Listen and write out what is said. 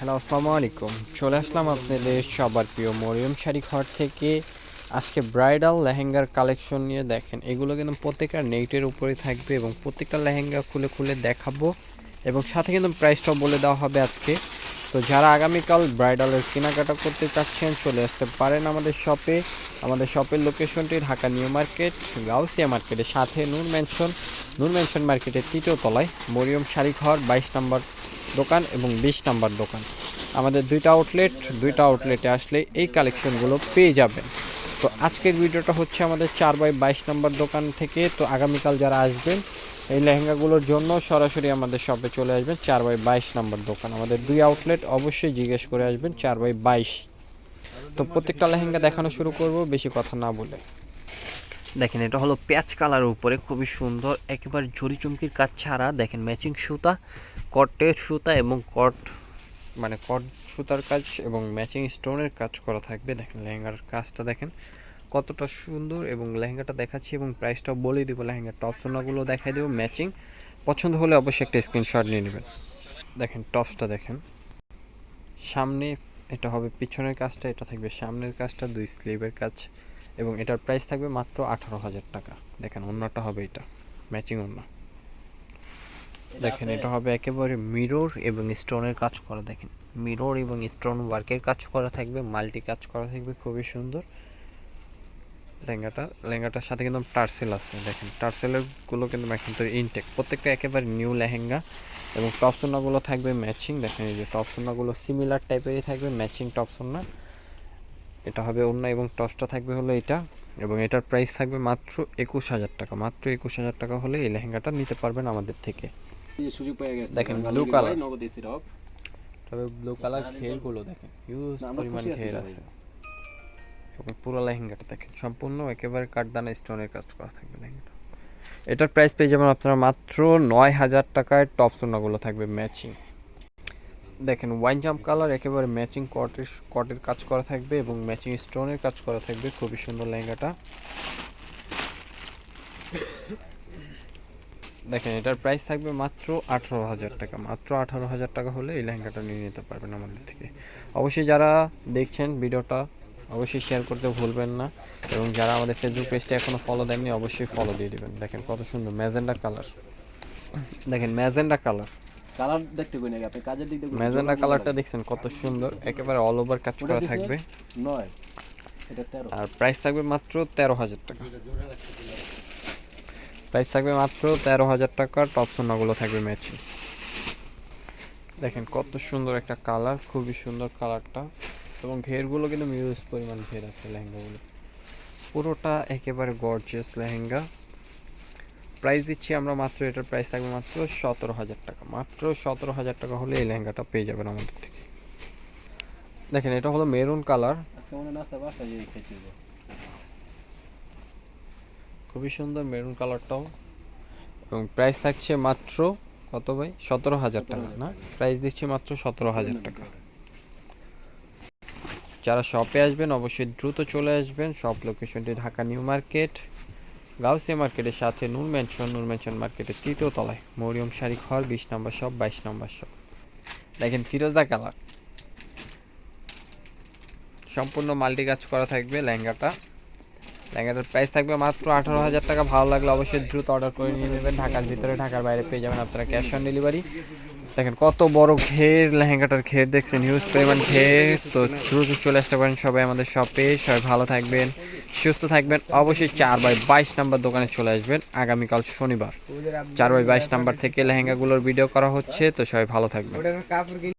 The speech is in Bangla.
হ্যালো, আসসালামু আলাইকুম। চলে আসলাম আপনাদের সবার প্রিয় মরিয়ম শাড়ি ঘর থেকে। আজকে ব্রাইডাল লেহেঙ্গার কালেকশন নিয়ে দেখেন। এগুলো কিন্তু প্রত্যেকটা নেটের উপরে থাকবে এবং প্রত্যেকটা লেহেঙ্গা খুলে খুলে দেখাবো। এবং সাথে কিন্তু প্রাইসটাও বলে দেওয়া হবে আজকে। তো যারা আগামীকাল ব্রাইডালের কেনাকাটা করতে চাচ্ছেন, চলে আসতে পারেন আমাদের শপে। আমাদের শপের লোকেশনটি ঢাকা নিউ মার্কেট, গাউসিয়া মার্কেটের সাথে নূর ম্যানশন। নূর ম্যানশন মার্কেটের তৃতীয় তলায় মরিয়ম শাড়ি ঘর, বাইশ নম্বর দোকান এবং বিশ নাম্বার দোকান। আমাদের দুইটা আউটলেট দুইটা আউটলেটে আসলে এই কালেকশনগুলো পেয়ে যাবেন। তো আজকের ভিডিওটা হচ্ছে আমাদের চার বাই বাইশ নম্বর দোকান থেকে। তো আগামীকাল যারা আসবেন, এই লেহেঙ্গাগুলোর জন্য সরাসরি আমাদের শপে চলে আসবেন, চার বাই বাইশ নম্বর দোকান। আমাদের দুই আউটলেট অবশ্যই জিজ্ঞেস করে আসবেন, চার বাই বাইশ। তো প্রত্যেকটা লেহেঙ্গা দেখানো শুরু করব, বেশি কথা না বলে। দেখেন, এটা হলো প্যাচ কালারের উপরে, খুবই সুন্দর। একেবারে ঝুরি চুমকির কাজ ছাড়া, দেখেন ম্যাচিং সুতা কটের সুতা এবং কট মানে কট সুতার কাজ এবং ম্যাচিং স্টোনের কাজ করা থাকবে। দেখেন, লেহেঙ্গার কাজটা দেখেন, কতটা সুন্দর এবং লেহেঙ্গাটা দেখাচ্ছি এবং প্রাইসটাও বলে দেবো, লেহেঙ্গার টপসোনাগুলো দেখাই দেবো ম্যাচিং পছন্দ হলে অবশ্যই একটা স্ক্রিনশট নিয়ে নেবেন। দেখেন টপসটা দেখেন। সামনে এটা হবে, পিছনের কাজটা, এটা থাকবে সামনের কাজটা, দুই স্লিভের কাজ। এবং এটার প্রাইস থাকবে মাত্র আঠারো হাজার টাকা। দেখেন অন্যটা হবে এটা ম্যাচিং অন্য দেখেন এটা হবে একেবারে মিরর এবং স্টোনের কাজ করা দেখেন। মিরর এবং স্টোন ওয়ার্কের কাজ করা থাকবে মাল্টি কাজ করা থাকবে খুবই সুন্দর। লেহেঙ্গাটা লেহেঙ্গাটার সাথে কিন্তু টার্সেল আছে দেখেন। টার্সেলেরগুলো কিন্তু কিন্তু ইনটেক প্রত্যেকটা একেবারে নিউ লেহেঙ্গা এবং টপসোনাগুলো থাকবে ম্যাচিং দেখেন এই যে টপসোনাগুলো সিমিলার টাইপেরই থাকবে ম্যাচিং টপসোনা এটা হবে অন্য এবং টপসটা থাকবে হলো এটা এবং এটার প্রাইস থাকবে মাত্র একুশ হাজার টাকা। মাত্র একুশ হাজার টাকা হলে এই লেহেঙ্গাটা নিতে পারবেন আমাদের থেকে। সুযোগ পেয়ে গেছে। দেখেন, color। হয়, নগদ এসি তবে ব্লু কালার ঘেরগুলো দেখেন হিউজ পরিমাণ খুশি আছি এবং পুরো লেহেঙ্গাটা দেখেন সম্পূর্ণ একেবারে কাঠদানা স্টোনের কাজ করা থাকবে লেহেঙ্গাটা। এটার প্রাইস পেয়ে যাবেন আপনারা মাত্র নয় হাজার টাকায়। টপ সোনাগুলো থাকবে ম্যাচিং দেখেন ওয়াইন জাম্প কালার একেবারে ম্যাচিং কটের কটের কাজ করা থাকবে এবং ম্যাচিং স্টোনের কাজ করা থাকবে। খুবই সুন্দর লেহেঙ্গাটা। দেখেন, এটার প্রাইস থাকবে মাত্র আঠারো হাজার টাকা। মাত্র আঠারো হাজার টাকা হলে এই লেহেঙ্গাটা নিয়ে নিতে পারবেন আমাদের থেকে। অবশ্যই যারা দেখছেন ভিডিওটা, অবশ্যই শেয়ার করতে ভুলবেন না। এবং যারা আমাদের ফেসবুক পেজটা এখনও ফলো দেননি, অবশ্যই ফলো দিয়ে দিবেন। দেখেন কত সুন্দর ম্যাজেন্ডা কালার দেখেন ম্যাজেন্ডা কালার কালার দেখতে কই নাকি আপনি? কাজের দিক দিয়ে ম্যাজেন্ডা কালারটা দেখছেন কত সুন্দর। একেবারে অল ওভার কাজ করা থাকবে। নয়। এটা তেরো। আর প্রাইস থাকবে মাত্র তেরো হাজার টাকা। প্রাইস থাকবে মাত্র তেরো হাজার টাকা টপ সোনাগুলো থাকবে ম্যাচিং দেখেন কত সুন্দর একটা কালার খুবই সুন্দর কালারটা এবং ঘেরগুলো কিন্তু মিউজ পরিমাণ ঘের আছে লেহেঙ্গাগুলো। পুরোটা একেবারে গর্জিয়াস লেহেঙ্গা। প্রাইস দিচ্ছি আমরা মাত্র এটার প্রাইস থাকবে মাত্র সতেরো হাজার টাকা। মাত্র সতেরো হাজার টাকা হলে এই লেহেঙ্গাটা পেয়ে যাবেন আমাদের থেকে। দেখেন এটা হলো মেরুন কালার। হবে খুবই সুন্দর মেরুন কালারটাও। এবং প্রাইস থাকছে মাত্র কত ভাই? সতেরো হাজার টাকা না? প্রাইস দিচ্ছি মাত্র সতেরো হাজার টাকা। যারা শপে আসবেন অবশ্যই দ্রুত চলে আসবেন। শপ লোকেশনটি ঢাকা নিউ মার্কেট। গাউসিয়া মার্কেটের সাথে নূর ম্যানশন নূর ম্যানশন মার্কেটের তৃতীয় তলায়। মরিয়ম শাড়ি ঘর বিশ নম্বর শপ, বাইশ নম্বর শপ। দেখেন, ফিরোজা কালার। সম্পূর্ণ মাল্টি কাজ করা থাকবে লেহেঙ্গাটা। লেহেঙ্গাটার প্রাইস থাকবে মাত্র আঠারো হাজার টাকা। ভালো লাগলে অবশ্যই দ্রুত অর্ডার করে নিয়ে নেবেন। ঢাকার ভিতরে, ঢাকার বাইরে পেয়ে যাবেন আপনারা ক্যাশ অন ডেলিভারি দেখেন, কত বড় ঘের লেহেঙ্গাটার ঘের দেখছেন। হিউজ পরিমাণ ঘের। তো দ্রুত চলে আসতে পারেন সবাই আমাদের শপে সবাই ভালো থাকবেন। সুস্থ থাকবেন। অবশ্যই চার বাই বাইশ নাম্বার দোকানে চলে আসবেন আগামীকাল শনিবার। চার বাই বাইশ নাম্বার থেকে লেহেঙ্গাগুলোর ভিডিও করা হচ্ছে, তো সবাই ভালো থাকবেন।